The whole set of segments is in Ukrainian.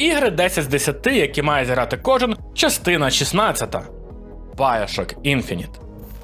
Ігри 10 з 10, які має зіграти кожен, частина 16. Bioshock Infinite.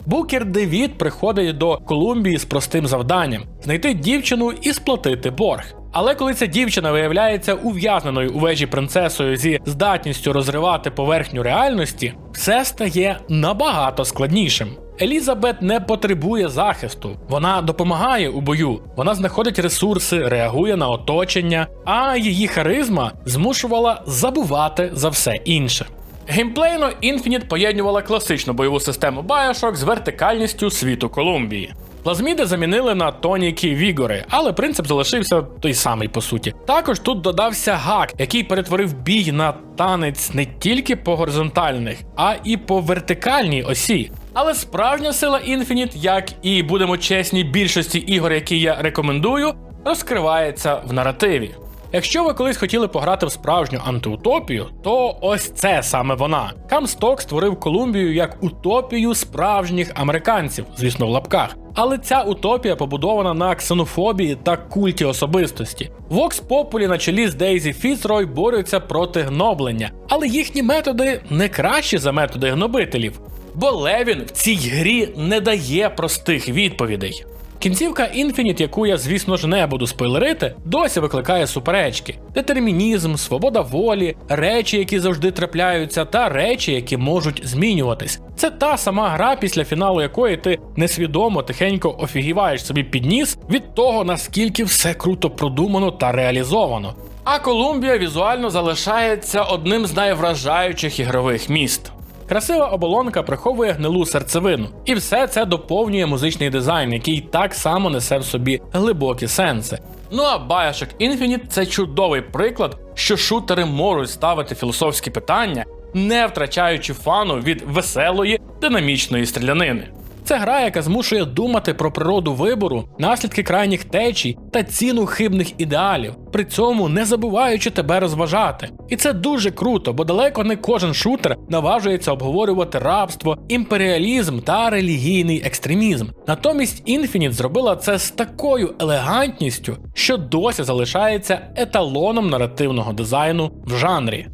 Букер Девід приходить до Колумбії з простим завданням знайти дівчину і сплатити борг. Але коли ця дівчина виявляється ув'язненою у вежі принцесою зі здатністю розривати поверхню реальності, все стає набагато складнішим. Елізабет не потребує захисту, вона допомагає у бою, вона знаходить ресурси, реагує на оточення, а її харизма змушувала забувати за все інше. Геймплейно Infinite поєднувала класичну бойову систему Bioshock з вертикальністю світу Колумбії. Плазміди замінили на тоніки Вігори, але принцип залишився той самий по суті. Також тут додався гак, який перетворив бій на танець не тільки по горизонтальних, а і по вертикальній осі. Але справжня сила Infinite, як і будемо чесні, більшості ігор, які я рекомендую, розкривається в наративі. Якщо ви колись хотіли пограти в справжню антиутопію, то ось це саме вона. Камсток створив Колумбію як утопію справжніх американців, звісно, в лапках. Але ця утопія побудована на ксенофобії та культі особистості. Вокс Популі на чолі з Дейзі Фіцрой борються проти гноблення, але їхні методи не кращі за методи гнобителів. Бо Левін в цій грі не дає простих відповідей. Кінцівка Infinite, яку я, звісно ж, не буду спойлерити, досі викликає суперечки: детермінізм, свобода волі, речі, які завжди трапляються, та речі, які можуть змінюватись. Це та сама гра, після фіналу якої ти несвідомо тихенько офігіваєш собі під ніс від того, наскільки все круто продумано та реалізовано. А Колумбія візуально залишається одним з найвражаючих ігрових міст. Красива оболонка приховує гнилу серцевину, і все це доповнює музичний дизайн, який так само несе в собі глибокі сенси. Ну а Bioshock Infinite – це чудовий приклад, що шутери можуть ставити філософські питання, не втрачаючи фану від веселої динамічної стрілянини. Це гра, яка змушує думати про природу вибору, наслідки крайніх течій та ціну хибних ідеалів, при цьому не забуваючи тебе розважати. І це дуже круто, бо далеко не кожен шутер наважується обговорювати рабство, імперіалізм та релігійний екстремізм. Натомість Infinite зробила це з такою елегантністю, що досі залишається еталоном наративного дизайну в жанрі.